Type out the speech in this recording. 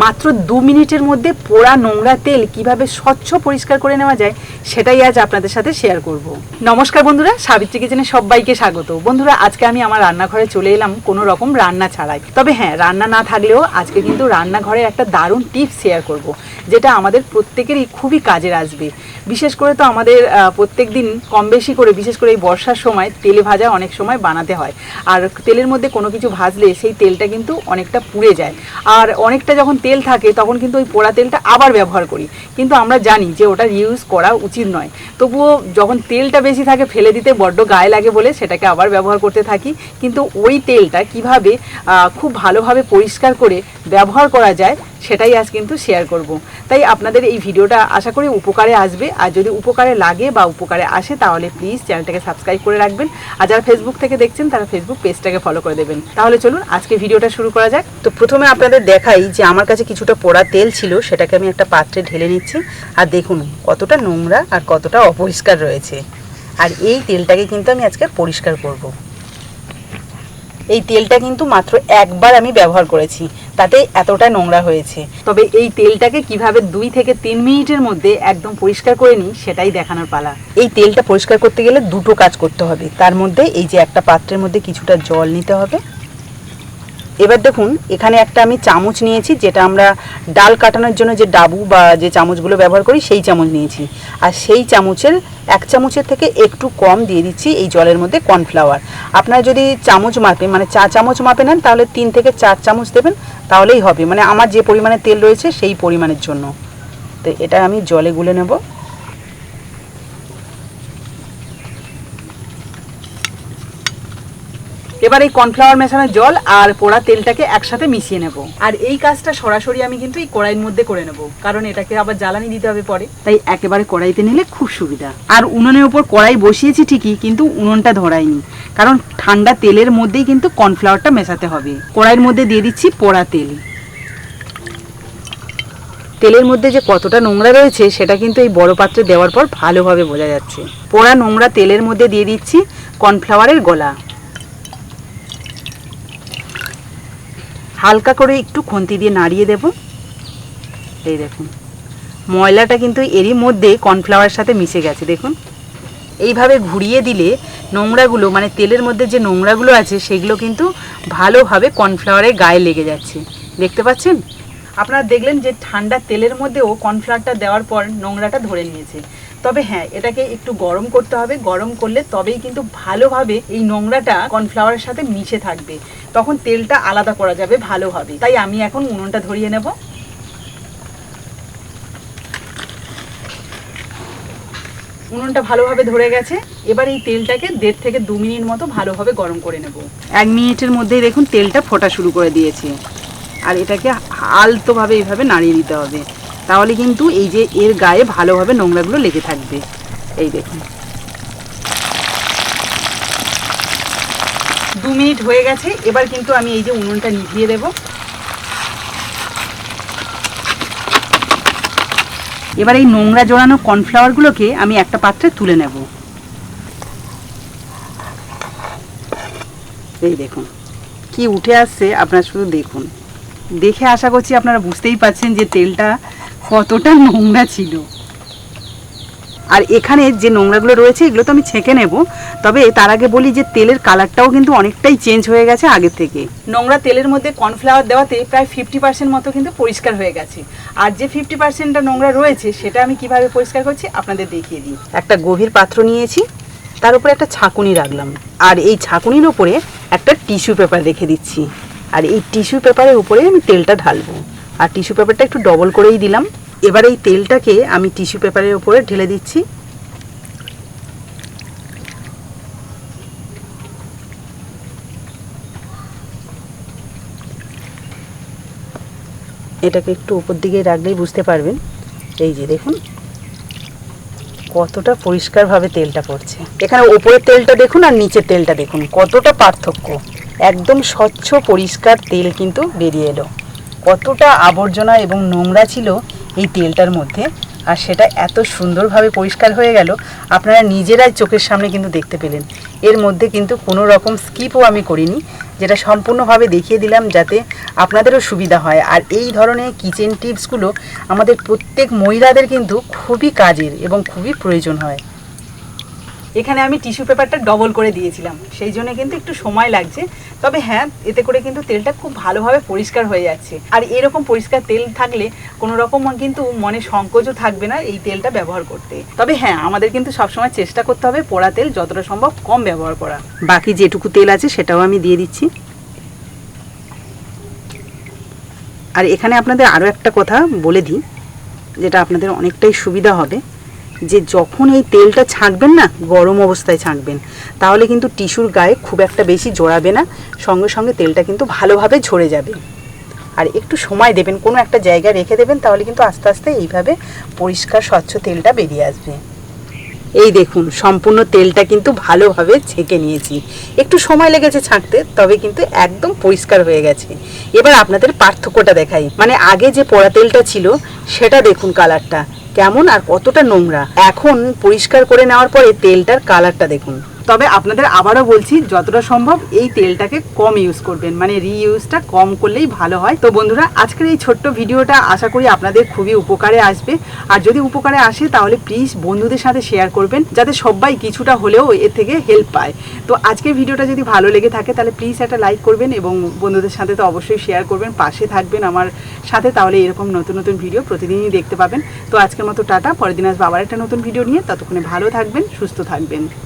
মাত্র দু মিনিটের মধ্যে পোড়া নোংরা তেল কীভাবে স্বচ্ছ পরিষ্কার করে নেওয়া যায়, সেটাই আজ আপনাদের সাথে শেয়ার করব। নমস্কার বন্ধুরা, সাবিত্রী কিচেনে সবাইকে স্বাগত। বন্ধুরা, আজকে আমি আমার রান্নাঘরে চলে এলাম কোনো রকম রান্না ছাড়াই। তবে হ্যাঁ রান্না না থাকলেও আজকে কিন্তু রান্নাঘরে একটা দারুণ টিপস শেয়ার করব, যেটা আমাদের প্রত্যেকেরই খুবই কাজের আসবে। বিশেষ করে তো আমাদের প্রত্যেক দিন কম বেশি করে, বিশেষ করে এই বর্ষার সময় তেলে ভাজা অনেক সময় বানাতে হয়। আর তেলের মধ্যে কোনো কিছু ভাজলে সেই তেলটা কিন্তু অনেকটা পুড়ে যায়। আর অনেকটা যখন তেল থাকে, তখন কিন্তু ওই পোড়া তেলটা আবার ব্যবহার করি। কিন্তু আমরা জানি যে ওটা ইউজ করা উচিত নয়। তবুও যখন তেলটা বেশি থাকে, ফেলে দিতে বড্ড গায়ে লাগে বলে সেটাকে আবার ব্যবহার করতে থাকি। কিন্তু ওই তেলটা কীভাবে খুব ভালোভাবে পরিষ্কার করে ব্যবহার করা যায় সেটাই আজ কিন্তু শেয়ার করব। তাই আপনাদের এই ভিডিওটা আশা করি উপকারে আসবে। আর যদি উপকারে লাগে বা উপকারে আসে, তাহলে প্লিজ চ্যানেলটাকে সাবস্ক্রাইব করে রাখবেন। আর যারা ফেসবুক থেকে দেখছেন, তারা ফেসবুক পেজটাকে ফলো করে দেবেন। তাহলে চলুন আজকে ভিডিওটা শুরু করা যাক। তো প্রথমে আপনাদের দেখাই যে আমার কাছে কিছুটা পোড়া তেল ছিল, সেটাকে আমি একটা পাত্রে ঢেলে নিচ্ছি। আর দেখুন, কতটা নোংরা আর কতটা অপরিষ্কার রয়েছে। আর এই তেলটাকে কিন্তু আমি আজকে পরিষ্কার করব। এই তেলটা কিন্তু মাত্র একবার আমি ব্যবহার করেছি। তাতে এতটা নোংরা হয়েছে। তবে এই তেলটাকে কীভাবে দুই থেকে তিন মিনিটের মধ্যে একদম পরিষ্কার করে নিই, সেটাই দেখানোর পালা। এই তেলটা পরিষ্কার করতে গেলে দুটো কাজ করতে হবে। তার মধ্যে এই যে একটা পাত্রের মধ্যে কিছুটা জল নিতে হবে। এবার দেখুন, এখানে একটা আমি চামচ নিয়েছি, যেটা আমরা ডাল কাটানোর জন্য যে ডাবু বা যে চামচগুলো ব্যবহার করি, সেই চামচ নিয়েছি। আর সেই চামচের, এক চামচের থেকে একটু কম দিয়ে দিচ্ছি এই জলের মধ্যে কর্নফ্লাওয়ার। আপনারা যদি চামচ মাপে মানে চা চামচ মাপে নেন, তাহলে তিন থেকে চার চামচ দেবেন, তাহলেই হবে। মানে আমার যে পরিমাণে তেল রয়েছে, সেই পরিমাণের জন্য। তো এটা আমি জলে গুলে নেব। এবার এই কর্নফ্লাওয়ার মেশানো জল আর পোড়া তেলটাকে একসাথে মিশিয়ে নেব। আর এই কাজটা সরাসরি আমি কিন্তু এই কড়াইয়ের মধ্যে করে নেব, কারণ এটাকে আবার জ্বালানি দিতে হবে পরে। তাই একেবারে কড়াইতে নিলে খুব সুবিধা। আর উনুনের উপর কড়াই বসিয়েছি ঠিকই, কিন্তু উনুনটা ধরাইনি, কারণ ঠান্ডা তেলের মধ্যেই কিন্তু কর্নফ্লাওয়ারটা মেশাতে হবে। কড়াইয়ের মধ্যে দিয়ে দিচ্ছি পোড়া তেল। তেলের মধ্যে যে কতটা নোংরা রয়েছে, সেটা কিন্তু এই বড় পাত্রে দেওয়ার পর ভালোভাবে বোঝা যাচ্ছে। পোড়া নোংরা তেলের মধ্যে দিয়ে দিচ্ছি কর্নফ্লাওয়ারের গোলা। হালকা করে একটু খুন্তি দিয়ে নাড়িয়ে দেব। এই দেখুন, ময়লাটা কিন্তু এরই মধ্যে কর্নফ্লাওয়ারের সাথে মিশে গেছে, দেখুন। এইভাবে ঘুরিয়ে দিলে নোংরাগুলো মানে তেলের মধ্যে যে নোংরাগুলো আছে, সেগুলো কিন্তু ভালোভাবে কর্নফ্লাওয়ারের গায়ে লেগে যাচ্ছে। দেখতে পাচ্ছেন? আপনারা দেখলেন যে ঠান্ডা তেলের মধ্যেও কর্নফ্লাওয়ারটা দেওয়ার পর নোংরাটা ধরে নিয়েছে। তবে হ্যাঁ এটাকে একটু গরম করতে হবে। গরম করলে তবেই কিন্তু ভালোভাবে এই নোংরাটা কর্নফ্লাওয়ারের সাথে মিশে থাকবে। তখন তেলটা আলাদা করা যাবে ভালোভাবে তাই আমি এখন উনুনটা ধরিয়ে নেব। উনুনটা ভালোভাবে ধরে গেছে। এবার এই তেলটাকে দেড় থেকে দু মিনিট মতো ভালোভাবে গরম করে নেব। এক মিনিটের মধ্যেই দেখুন তেলটা ফোটা শুরু করে দিয়েছে। আর এটাকে আলতোভাবে এইভাবে নাড়িয়ে দিতে হবে। তাহলে কিন্তু এই যে এর গায়ে ভালোভাবে নোংরাগুলো লেগে থাকবে। এই দেখুন। দু মিনিট হয়ে গেছে, এবার কিন্তু আমি এই যে উনুনটা নিভিয়ে দেব। এবার এই নোংরা জোড়ানো কর্নফ্লাওয়ারগুলোকে আমি একটা পাত্রে তুলে নেব। এই দেখুন, কি উঠে আসছে, আপনারা শুধু দেখুন। দেখে আশা করছি আপনারা বুঝতেই পারছেন যে তেলটা কতটা নোংরা ছিল। আর এখানে যে নোংরাগুলো রয়েছে, এগুলো তো আমি ছেঁকে নেব। তবে তার আগে বলি যে, তেলের কালারটাও কিন্তু অনেকটাই চেঞ্জ হয়ে গেছে আগে থেকে। নোংরা তেলের মধ্যে কর্নফ্লাওয়ার দেওয়াতে প্রায় ফিফটি পার্সেন্ট মতো কিন্তু পরিষ্কার হয়ে গেছে। আর যে ফিফটি পার্সেন্টটা নোংরা রয়েছে, সেটা আমি কীভাবে পরিষ্কার করছি আপনাদের দেখিয়ে দিই। একটা গভীর পাত্র নিয়েছি, তার উপরে একটা ছাকুনি রাখলাম। আর এই ছাকুনির উপরে একটা টিস্যু পেপার রেখে দিচ্ছি। আর এই টিস্যু পেপারের উপরে আমি তেলটা ঢালবো। আর টিস্যু পেপারটা একটু ডবল করেই দিলাম। এবার এই তেলটাকে আমি টিস্যু পেপারের উপরে ঢেলে দিচ্ছি। এটাকে একটু উপর দিকে রাখলেই বুঝতে পারবেন। এই যে দেখুন, কতটা পরিষ্কারভাবে তেলটা পড়ছে। এখানে ওপরের তেলটা দেখুন আর নিচের তেলটা দেখুন, কতটা পার্থক্য। একদম স্বচ্ছ, পরিষ্কার তেল কিন্তু বেরিয়ে এলো। কতটা আবর্জনা এবং নোংরা ছিল এই তেলটার মধ্যে। আর সেটা এত সুন্দরভাবে পরিষ্কার হয়ে গেল, আপনারা নিজেরাই চোখের সামনে কিন্তু দেখতে পেলেন। এর মধ্যে কিন্তু কোনো রকম স্কিপও আমি করিনি, যেটা সম্পূর্ণভাবে দেখিয়ে দিলাম যাতে আপনাদেরও সুবিধা হয়। আর এই ধরনের কিচেন টিপসগুলো আমাদের প্রত্যেক মহিলাদের কিন্তু খুবই কাজের এবং খুবই প্রয়োজন হয়। এখানে আমি টিস্যু পেপারটা ডবল করে দিয়েছিলাম। সেই জন্য কিন্তু একটু সময় লাগছে। তবে হ্যাঁ এতে করে কিন্তু তেলটা খুব ভালোভাবে পরিষ্কার হয়ে যাচ্ছে। আর এরকম পরিষ্কার তেল থাকলে কোনো রকম কিন্তু মনে সংকোচও থাকবে না এই তেলটা ব্যবহার করতে। তবে হ্যাঁ আমাদের কিন্তু সবসময় চেষ্টা করতে হবে পোড়া তেল যতটা সম্ভব কম ব্যবহার করা। বাকি যেটুকু তেল আছে সেটাও আমি দিয়ে দিচ্ছি। আর এখানে আপনাদের আরও একটা কথা বলে দিই, যেটা আপনাদের অনেকটাই সুবিধা হবে। যে যখন এই তেলটা ছাঁকবেন না, গরম অবস্থায় ছাঁকবেন, তাহলে কিন্তু টিস্যুর গায়ে খুব একটা বেশি জড়াবে না, সঙ্গে সঙ্গে তেলটা কিন্তু ভালোভাবে ঝরে যাবে। আর একটু সময় দেবেন, কোনো একটা জায়গায় রেখে দেবেন, তাহলে কিন্তু আস্তে আস্তে এইভাবে পরিষ্কার, স্বচ্ছ তেলটা বেরিয়ে আসবে। এই দেখুন, সম্পূর্ণ তেলটা কিন্তু ভালোভাবে ছেঁকে নিয়েছি। একটু সময় লেগেছে ছাঁকতে, তবে কিন্তু একদম পরিষ্কার হয়ে গেছে। এবার আপনাদের পার্থক্যটা দেখাই। মানে আগে যে পোড়া তেলটা ছিল, সেটা দেখুন কালারটা কেমন আর কতটা নোংরা। এখন পরিষ্কার করে নেওয়ার পরে তেলটার কালারটা দেখুন। তবে আপনাদের আবারও বলছি, যতটা সম্ভব এই তেলটাকে কম ইউজ করবেন। মানে রিইউজটা কম করলেই ভালো হয়। তো বন্ধুরা, আজকের এই ছোট্ট ভিডিওটা আশা করি আপনাদের খুবই উপকারে আসবে। আর যদি উপকারে আসে, তাহলে প্লিজ বন্ধুদের সাথে শেয়ার করবেন, যাতে সবাই কিছুটা হলেও এর থেকে হেল্প পায়। তো আজকের ভিডিওটা যদি ভালো লেগে থাকে, তাহলে প্লিজ একটা লাইক করবেন এবং বন্ধুদের সাথে তো অবশ্যই শেয়ার করবেন, পাশে থাকবেন আমার সাথে, তাহলে এরকম নতুন নতুন ভিডিও প্রতিদিনই দেখতে পাবেন। তো আজকের মতো টাটা, পরের দিন আসব আবার একটা নতুন ভিডিও নিয়ে। ততক্ষণে ভালো থাকবেন, সুস্থ থাকবেন।